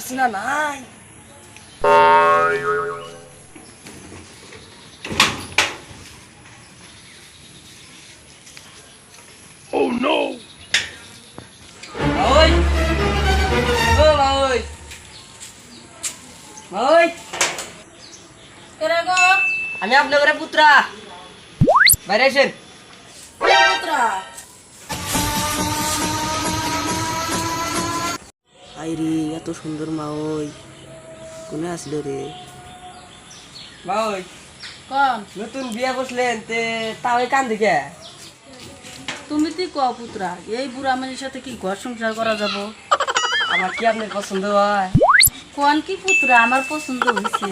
হাসিনা নাই ওই ও ওই ওই কেরে গো আমি আপনার পুত্রা। বাইরে আসেন। পুত্রা আই রে এত সুন্দর মা ওই। কোনে আসলো রে? মা ওই। কোন নতুন বিয়া বসলেন তে তা ওই কান দিকে? তুমি কি কো পুত্রা? এই বুড়া মানুষের সাথে কি ঘর সংসার করা যাব? আমার কি আপনার পছন্দ হয়? কোন কি পুত্রা? আমার পছন্দ হয়েছে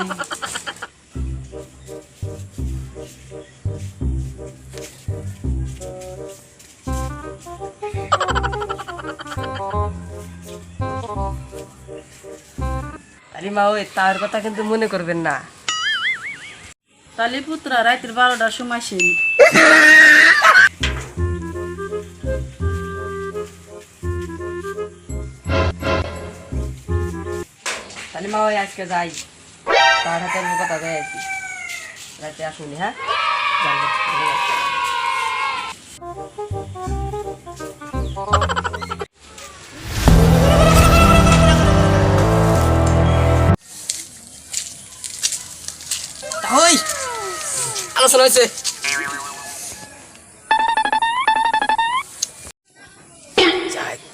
মা ওই তার কথা কিন্তু মনে করবেন না। তাহলে পুত্রা রাতের বারোটার সময় সেন তাহলে মা ওই আজকে যাই। তার হাতে আমি কথা দেয় আছি রাতে আসুন হ্যাঁ? আলোচনা হয়েছে।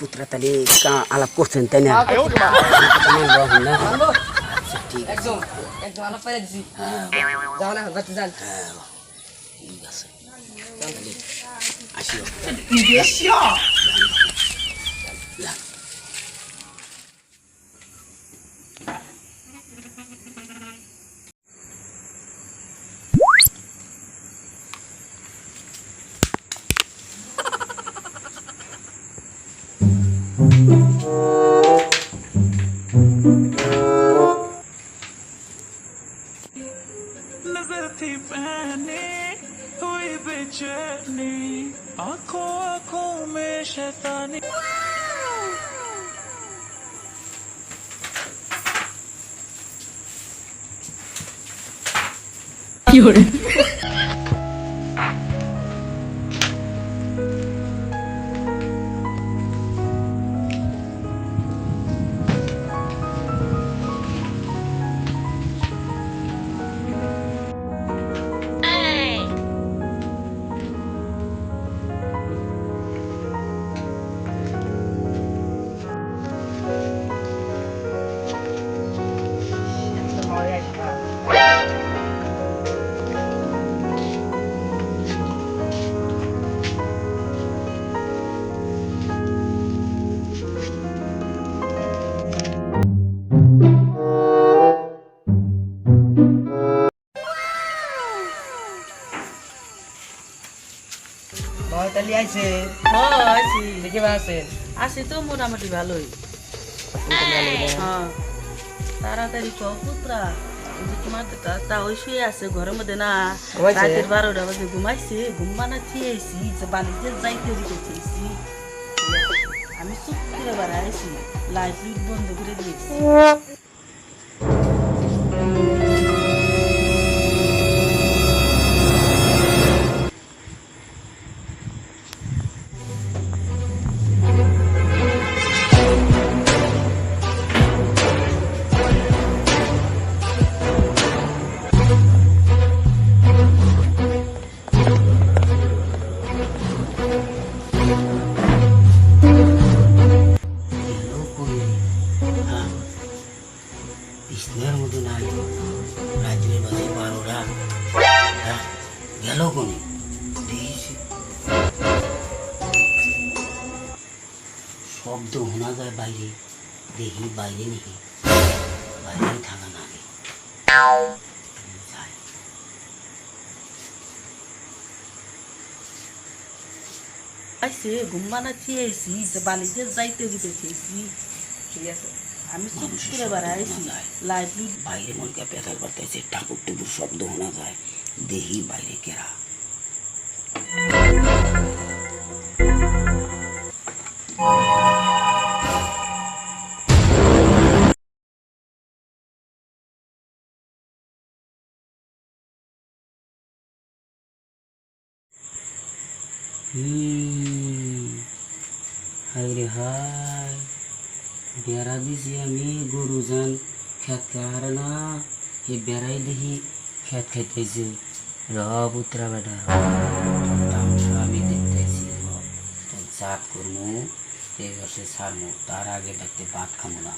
পুত্রা তাহলে আলাপ করছেন তাই না? না। বাচ্চা যান। আসিও। 夜。আছেন আসি তো মোটামুটি ভালোই হ্যাঁ তাড়াতাড়ি চ পুত্রা তোমার তা- ওই শুয়ে আছে ঘরের মধ্যে না। রাতের বারোটা বাজে ঘুমাইছে ঘুমানা থিয়েছি যে বালিতে যাইতে দিতে চেয়েছি আমি চুপ করে বেড়াইছি লাইট বন্ধ করে দিয়েছি পাইছে ঘুম বানাচ্ছি এসি বালিতে যাইতে দিতেছি এসি ঠিক আছে। আমি সব করে বেড়াইছি লাইট বাইরে মনকে পেতা করতেছে ঠাকুর টুকুর শব্দ শোনা যায়। দেহি বাইরে কেরা? Hmm. হাই বেড়া দিছি আমি গরু যান খেত খাওয়ার না এ বেড়াই দেখি খেত খাইতেছে। র পুত্রা বেটা আমি দেখতেছি জাত করব এই বসে সারমো তার আগে দেখতে ভাত খামো না।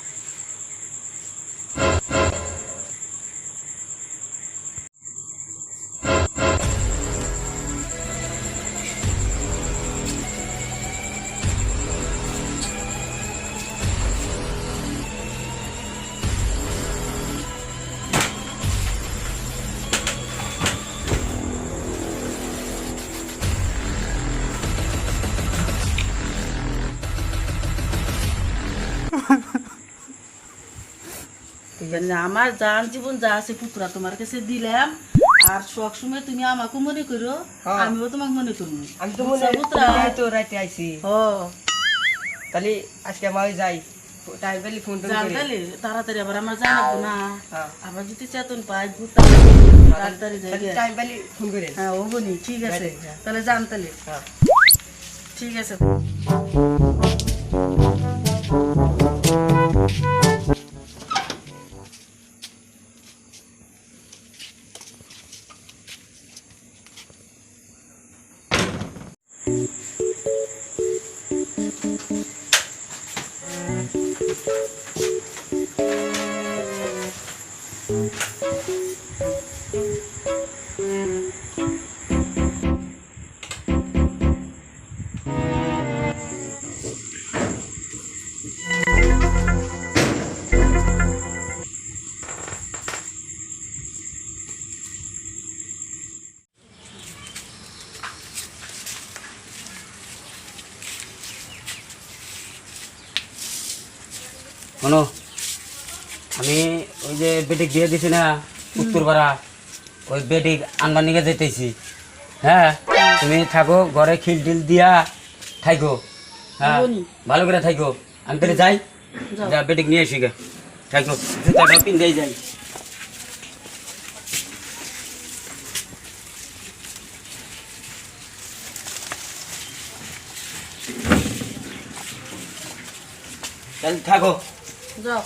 আমার জান জীবন যা আছে পুত্রা তোমার কাছে দিলাম আর সব সময় তুমি আমাকে মনে করো হ্যাঁ। আমিও তোমাকে মনে করব। আমি তো মনে তো রাতে আইছি। ও তাহলে আজকে আমি যাই করি। তাড়াতাড়ি আবার আমার জানাব না। হ্যাঁ। আবার যদি চেতন পাই তাড়াতাড়ি যাই ফোন করেন হ্যাঁ ও ঠিক আছে। হ্যাঁ। তাহলে জানতালে ঠিক আছে। Música শোনো আমি ওই যে বেটিক দিয়ে দিছি না উত্তরপাড়া ওই বেটিক আনবার নিকে যেতেছি। হ্যাঁ তুমি থাকো ঘরে খিল টিল দিয়া থাইকো। হ্যাঁ ভালো করে থাইকো। আমি তাহলে যাই। যা বেটিক নিয়ে আসি গে। থাইকো। জুতাটা পিন্দাই যাই। তাহলে থাকো। যাও।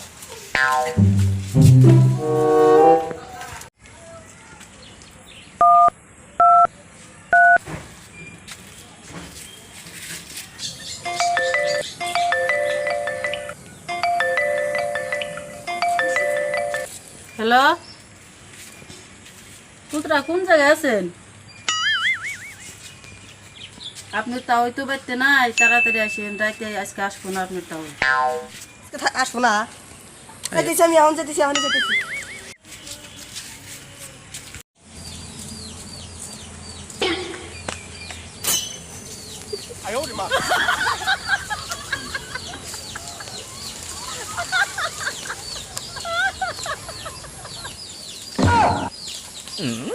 হ্যালো? পুত্রা কোন জায়গায় আছেন? আপনি তাও তো বাড়তে নাই, তাড়াতাড়ি আসেন, রাইতে আজকে আসব না আপনি তাও। আসব না যেতেছি আমি এখন যেতেছি এখন যেতেছি হুম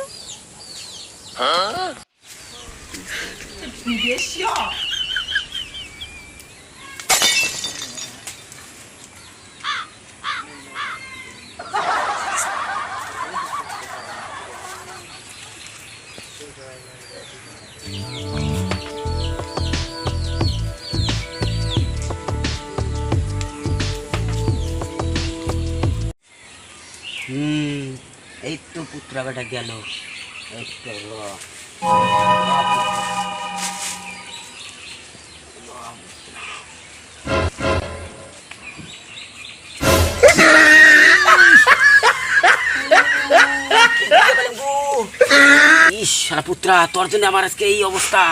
তো বেটা গেল। ইস পুত্রা তোর জন্য আমার আজকে এই অবস্থা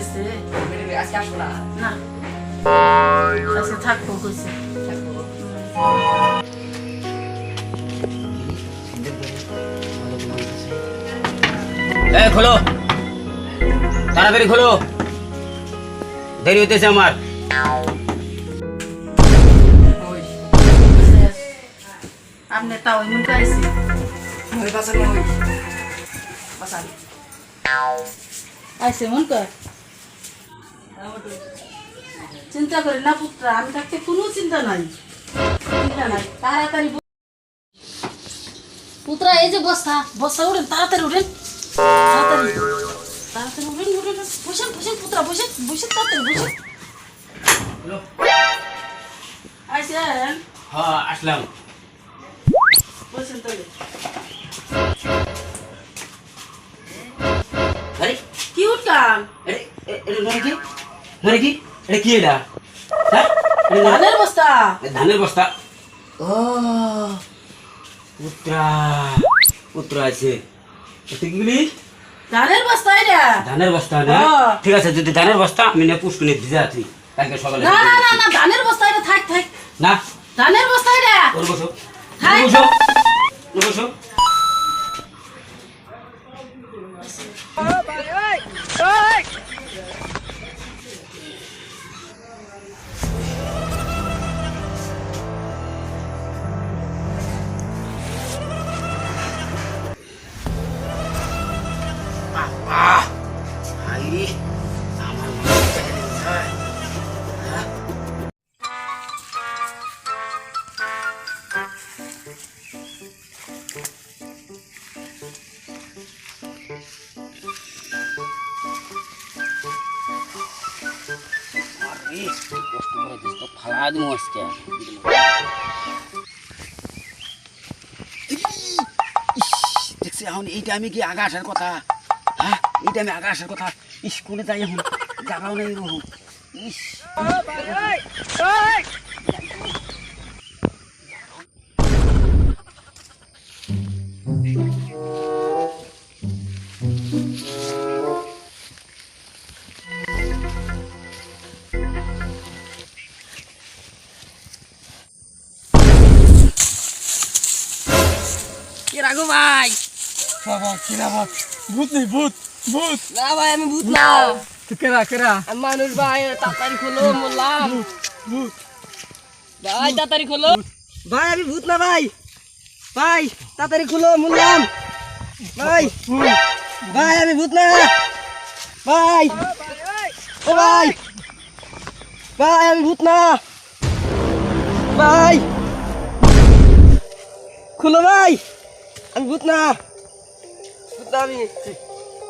গেছে আজকে আসব না না আজকে থাকব কইছে এ খোলো। তাড়াতাড়ি খোলো। দেরি হইতেছে আমার। আপনি তাও এমন গাইছি ওই বাসান ওই। বাসান আইসে মন কর। চিন্তা করি না পুত্র আমি থাকতে কোনো চিন্তা নাই চিন্তা নাই তাড়াতাড়ি পুত্রা এই যে বস্তা বস্তা উঠেন তাড়াতাড়ি উঠেন তাড়াতাড়ি তাড়াতাড়ি উঠেন উঠেন উঠেন। বসেন বসেন পুত্রা বসেন বসেন তাড়াতাড়ি বসেন আইসেন হ্যাঁ আসলাম বসেন তাহলে আরে কি আরে এটা নরে কি? এটা কি এটা? হ্যাঁ? ধানের বস্তা। ধানের বস্তা। ও। পুত্রা পুত্রা আছে। তুই কি বলি? ধানের বস্তা এটা। ধানের বস্তা না। ঠিক আছে যদি ধানের বস্তা আমি না পুষ্কুনে ভিজে আছি। কালকে সকালে না না না ধানের বস্তা এটা থাক থাক। না? ধানের বস্তা এটা। ওর বসো। হাই। কষ্ট করে দিস দেখছি এখন এই টাইমে কি আগা কথা হ্যাঁ এই টাইমে আগা কথা স্কুলে যাই এখন জাগাও নেই ইস কি ভাই। বাবা কি না বাবা? ভূত নেই ভূত ভূত। না ভাই আমি ভূত না। কেরা কেরা? আমি মানুষ ভাই তাড়াতাড়ি খোলো বললাম। ভূত ভাই তাড়াতাড়ি খোলো। ভাই আমি ভূত না ভাই। ভাই তাড়াতাড়ি খুলো বললাম। ভাই ভাই আমি ভূত না। ভাই ও ভাই। ভাই আমি ভূত না। ভাই। খুলো ভাই। আমি ভূত না ভূত না আমি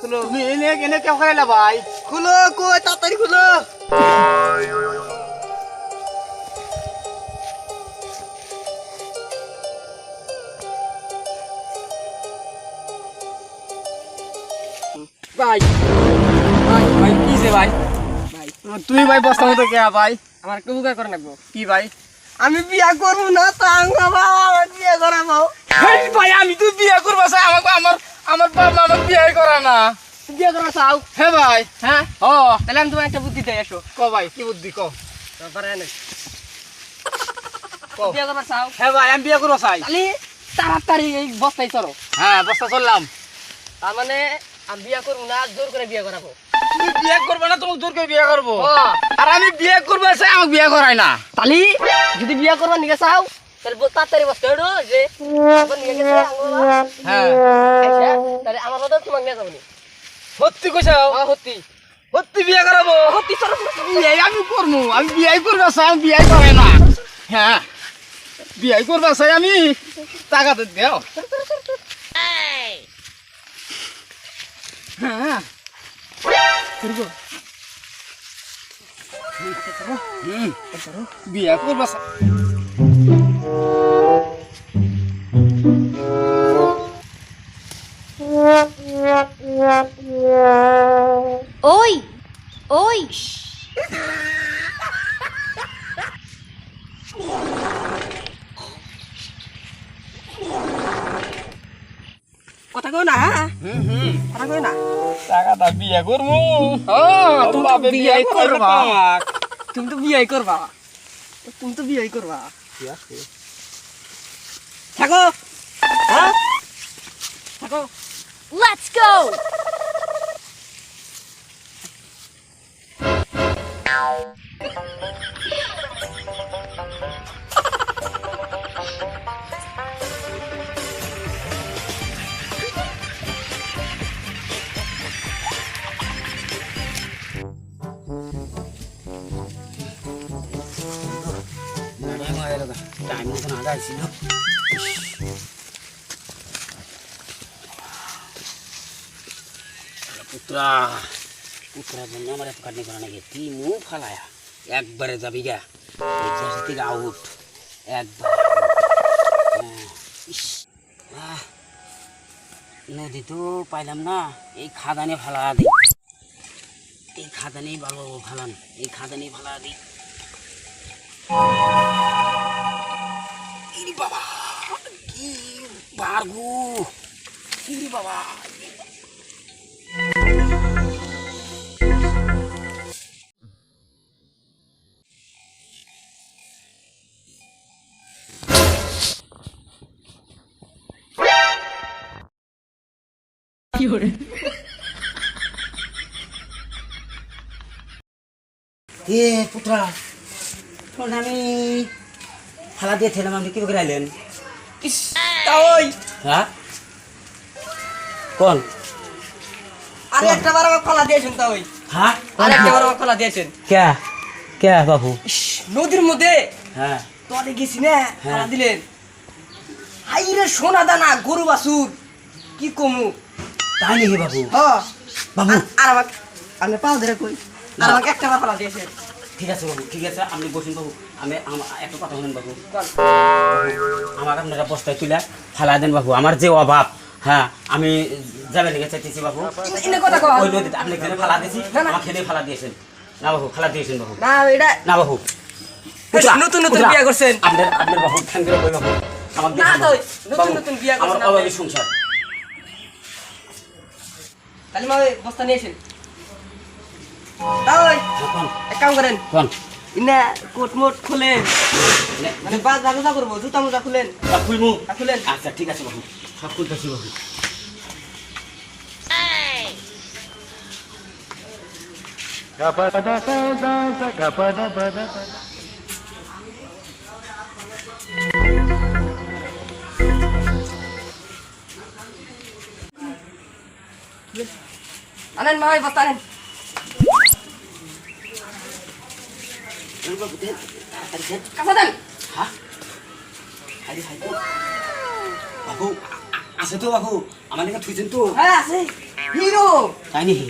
খুলো। তুমি এনে এনে কেউ খাইলা ভাই খুলো কই তাড়াতাড়ি খুলো। ভাই ভাই ভাই কি যে ভাই? ভাই। তুমি ভাই বস্তা মতো কে ভাই? আমার উপকার করে কি ভাই? আমি বিয়া করব না তাং বাবা আমার বিয়ে করাবো। ভাই আমি তো বিয়ে করব আমাকে আমার আমার বাবা আমাকে বিয়ে করে না। বিয়ে করব চাও? হে ভাই। হ্যাঁ? ও তাহলে আমি তোমার একটা বুদ্ধি দেয় এসো ক ভাই কি বুদ্ধি ক? তারপরে। বিয়ে করব চাও? হে ভাই আমি বিয়ে করব চাই। তাহলে তাড়াতাড়ি এই বস্তায় চলো। হ্যাঁ বস্তা চললাম। তার মানে আমি বিয়ে করব না জোর করে বিয়ে করাবো? তুমি বিয়ে করবে না তোমাকে জোর করে বিয়ে করব। আর আমি বিয়ে করব চাই আমাকে বিয়ে করাই না। তাহলে যদি বিয়ে করব নিয়ে চাও তাহলে তাড়াতাড়ি বসতে হইল যে। হ্যাঁ। আচ্ছা, তাহলে আমার কথা তোমাকে নিয়ে যাব নি। সত্যি কইছাও আমার সত্যি। সত্যি বিয়ে করাবো? সত্যি চলো, চলো। বিয়ে আমি করব আমি বিয়ে করব আমি বিয়ে করে না। হ্যাঁ বিয়ে করব চাই আমি টাকা তো দেও। হ্যাঁ। বিয়ে করব চাই ওই ওই কথা কই না হ্যাঁ হুম হুম কথা কই না টাকাটা বিয়ে করব হ্যাঁ তুমি তো বাপে বিয়ে বিয়ে করবা করবা। তুমি তো বিয়ে করবা তুমি তো বিয়ে করবা থাকো হ্যাঁ থাকো লেটস গো টাইম মতন আগাইছিল পুত্রা পুত্রা জন্য আমার এত কাটনি করা নাকি তুই মুখ ফালায়া একবারে যাবি গা এই জাহাজ থেকে আউট একবার হ্যাঁ, ইস, আহ, নদী তো পাইলাম না এই খাদানে ফালা দিই এই খাদানেই ভালো ফালান এই খাদানেই ফালা দিই ইরি বাবা কি বারগু ইরি বাবা এ পুত্রা। আমি ফালা দিয়েছিলাম আপনি কি করে আইলেন ইস তা ওই। হ্যাঁ? কোন? আর একটা বার আমার খোলা দিয়েছেন তা ওই। হ্যাঁ? আর একটা বার আমার খোলা দিয়েছেন। কে? কে বাবু? নদীর মধ্যে। হ্যাঁ। তলে গেছি না হ্যাঁ। খোলা দিলেন। হাইরে সোনা দানা গরু বাছুর কি কমু? তাই নাকি বাবু? বাবু। আর- আমাকে আপনি পাও ধরে কই? আর আমাকে একটা বার দিয়েছেন ঠিক আছে বাবু ঠিক আছে আপনি বসুন বাবু। আমি একটা কথা শুনেন বাবু। আমার আপনারা বস্তায় তুলে ফালা দেন বাবু আমার যে অভাব হ্যাঁ আমি যাবেন চাইতেছি বাবু। ওই নদীতে আপনি এখানে ফালা দিয়েছি। আমার খেলে ফালা দিয়েছেন। না বাবু ফালা দিয়েছেন বাবু। না এটা না বাবু। নতুন নতুন বিয়ে করছেন। আপনার আপনার বাবু কই বাবু। আমার। নতুন নতুন বিয়ে আমার করছেন অভাবী আপনি। সংসার। তাহলে মা বস্তা নিয়েছেন তাই এক কাম করেন। ইনা কোট মোট খুলেন। মানে বাজ বাজা করব জুতা মোজা খুলেন। আর খুলেন। আচ্ছা ঠিক আছে বাবু। সব খুলতেছি বাবু। আনেন মা ওই বস্তা আনেন কাঁচা দেন হাই হাই তো বাবু আ- আছে তো বাবু আমার দিকে থুইছেন তো হ্যাঁ আছে হিরো তাই নাকি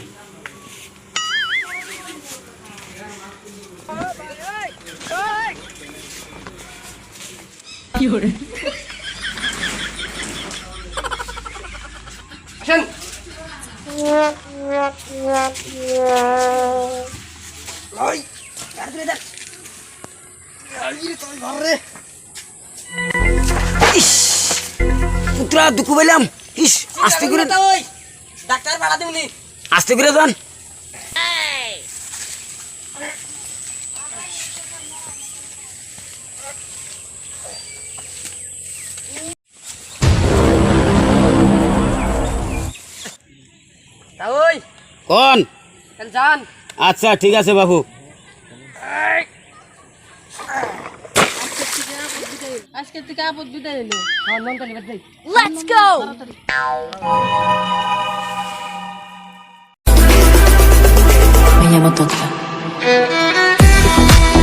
আসেন পুত্রা দুঃখ পেলাম ইস আস্তে করে ডাক্তার ভাড়া দিবনি আস্তে করে যান তা ওই। কোন? যান। আচ্ছা ঠিক আছে বাবু। আজকে থেকে আপদ বিদায় এলো হ্যাঁ Let's go! Me llamo Toti.